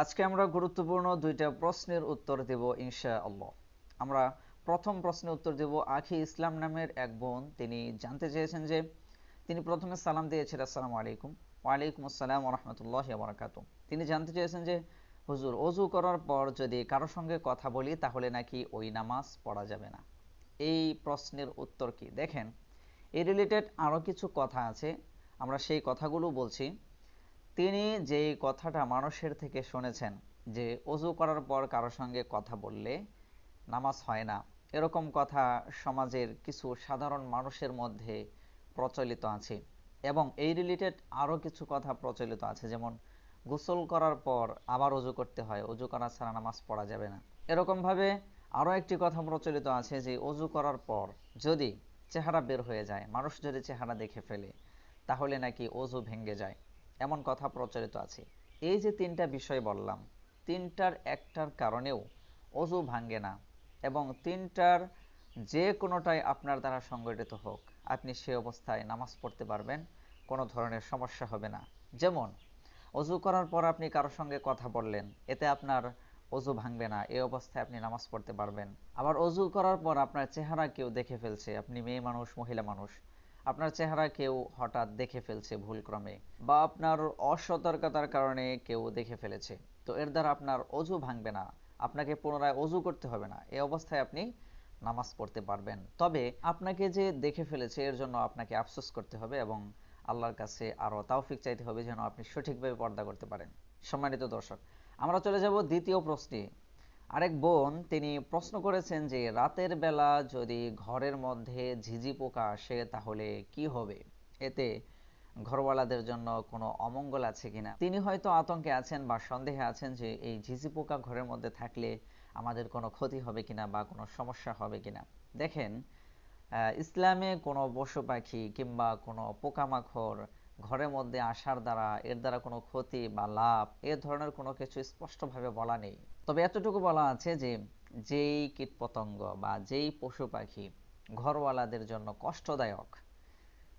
আজকে আমরা গুরুত্বপূর্ণ দুইটা প্রশ্নের উত্তর দেব ইনশা আল্লাহ আমরা প্রথম প্রশ্নের উত্তর দেব আখি ইসলাম নামের এক বোন। তিনি জানতে চেয়েছেন যে তিনি প্রথমে সালাম দিয়েছেন, আসসালামু আলাইকুম। ওয়ালাইকুম আসসালাম রহমতুল্লাহ বরাকাত তিনি জানতে চেয়েছেন যে, হুজুর অজু করার পর যদি কারোর সঙ্গে কথা বলি, তাহলে নাকি ওই নামাজ পড়া যাবে না? এই প্রশ্নের উত্তর কি? দেখেন এই রিলেটেড আরও কিছু কথা আছে। আমরা সেই কথাগুলো বলছি। তিনি যেই কথাটা মানুষের থেকে শুনেছেন যে অজু করার পর কারোর সঙ্গে কথা বললে নামাজ হয় না, এরকম কথা সমাজের কিছু সাধারণ মানুষের মধ্যে প্রচলিত আছে এবং এই রিলেটেড আরও কিছু কথা প্রচলিত আছে, যেমন গোসল করার পর আবার অজু করতে হয় অজু করা ছাড়া নামাজ পড়া যাবে না। এরকমভাবে আরও একটি কথা প্রচলিত আছে যে অজু করার পর যদি চেহারা বের হয়ে যায়, মানুষ যদি চেহারা দেখে ফেলে, তাহলে নাকি অজু ভেঙ্গে যায়। এমন কথা প্রচলিত আছে। এই যে তিনটা বিষয় বললাম, তিনটার একটার কারণেও অজু ভাঙ্গে না এবং তিনটার যে কোনোটাই আপনার দ্বারা সংগঠিত হোক, আপনি সে অবস্থায় নামাজ পড়তে পারবেন, কোনো ধরনের সমস্যা হবে না। যেমন, অজু করার পর আপনি কারোর সঙ্গে কথা বললেন, এতে আপনার অজু ভাঙবে না, এই অবস্থায় আপনি নামাজ পড়তে পারবেন। আবার অজু করার পর আপনার চেহারা কেউ দেখে ফেলছে, আপনি মেয়ে মানুষ, মহিলা মানুষ আপনার চেহারা কেউ হঠাৎ দেখে ফেলছে ভুলক্রমে বা আপনার অসতর্কতার কারণে কেউ দেখে ফেলেছে। তো এর দ্বারা আপনার অজু ভাঙবে না, আপনাকে পুনরায় অজু করতে হবে না। এই অবস্থায় আপনি নামাজ পড়তে পারবেন। তবে আপনাকে যে দেখে ফেলেছে, এর জন্য আপনাকে আফসোস করতে হবে এবং আল্লাহর কাছে আরও তাওফিক চাইতে হবে যেন আপনি সঠিকভাবে পর্দা করতে পারেন। সম্মানিত দর্শক, আমরা চলে যাব দ্বিতীয় প্রশ্নে। আরেক বোন, তিনি প্রশ্ন করেছেন যে, রাতের বেলা যদি ঘরের মধ্যে ঝিঝি পোকা আসে, তাহলে কি হবে? এতে ঘরওয়ালাদের জন্য কোনো অমঙ্গল আছে কিনা? তিনি হয়তো আতঙ্কে আছেন বা সন্দেহে আছেন যে, এই ঝিঝি পোকা ঘরের মধ্যে থাকলে আমাদের কোনো ক্ষতি হবে কিনা বা কোনো সমস্যা হবে কিনা? দেখেন ইসলামে কোনো পশু পাখি কিংবা কোনো পোকামাকড় ঘরের মধ্যে আসার দ্বারা, এর দ্বারা কোনো ক্ষতি বা লাভ, এ ধরনের কোনো কিছু স্পষ্টভাবে বলা নেই। তবে এতটুকু বলা আছে যে, যেই কীটপতঙ্গ বা যেই পশু পাখি ঘরওয়ালাদের জন্য কষ্টদায়ক,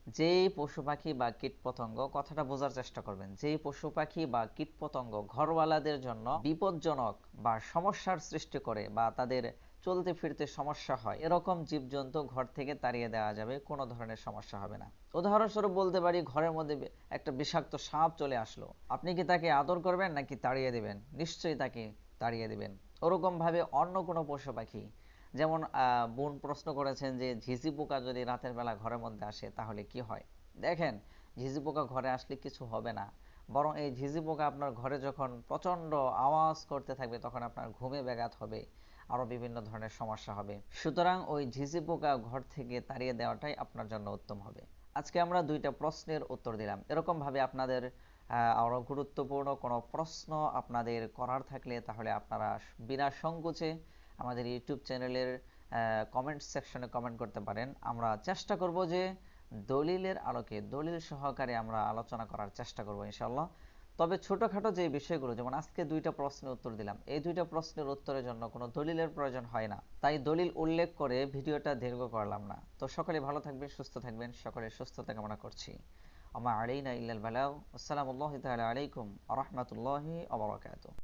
যেই পশু পাখি বা কীটপতঙ্গ, কথাটা বোঝার চেষ্টা করবেন, যেই পশু পাখি বা কীট কীটপতঙ্গ ঘরওয়ালাদের জন্য বিপজ্জনক বা সমস্যার সৃষ্টি করে বা তাদের চলতে ফিরতে সমস্যা হয়। এরকম জীবজন্তু ঘর থেকে তাড়িয়ে দেওয়া যাবে, কোনো ধরনের সমস্যা হবে না। উদাহরণস্বরূপ বলতে পারি, ঘরের মধ্যে একটা বিষাক্ত সাপ চলে আসলো। আপনি কি তাকে আদর করবেন নাকি তাড়িয়ে দেবেন? নিশ্চয়ই তাকে তাড়িয়ে দেবেন। ওরকম ভাবে অন্য কোনো পশু পাখি, যেমন বোন প্রশ্ন করেছেন যে, ঝিঝি পোকা যদি রাতের বেলা ঘরের মধ্যে আসে তাহলে কি হয়? দেখেন, ঝিঝি পোকা ঘরে আসলে কিছু হবে না। বরং এই ঝিঝি পোকা আপনার ঘরে যখন প্রচণ্ড আওয়াজ করতে থাকবে, তখন আপনার ঘুমে ব্যাঘাত হবে, আরও বিভিন্ন ধরনের সমস্যা হবে। সুতরাং ওই ঝিঝি পোকা ঘর থেকে তাড়িয়ে দেওয়াটাই আপনার জন্য উত্তম হবে। আজকে আমরা দুইটা প্রশ্নের উত্তর দিলাম। এরকমভাবে আপনাদের আরও গুরুত্বপূর্ণ কোনো প্রশ্ন আপনাদের করার থাকলে তাহলে আপনারা বিনা সংকোচে আমাদের ইউটিউব চ্যানেলের কমেন্ট সেকশনে কমেন্ট করতে পারেন। আমরা চেষ্টা করব যে দলিলের আলোকে, দলিল সহকারে আমরা আলোচনা করার চেষ্টা করব ইনশাল্লাহ তবে ছোটখাটো যে বিষয়গুলো, যেমন আজকে দুইটা প্রশ্নের উত্তর দিলাম, এই দুইটা প্রশ্নের উত্তরের জন্য কোনো দলিলের প্রয়োজন হয় না। তাই দলিল উল্লেখ করে ভিডিওটা দীর্ঘ করলাম না। তো সকলে ভালো থাকবেন, সুস্থ থাকবেন, সকলের সুস্থতা কামনা করছি। আমা আলাইনা ইল্লাল বালাগ আসসালামু আলাইকুম রহমতুল্লাহি আবরাকাতুহ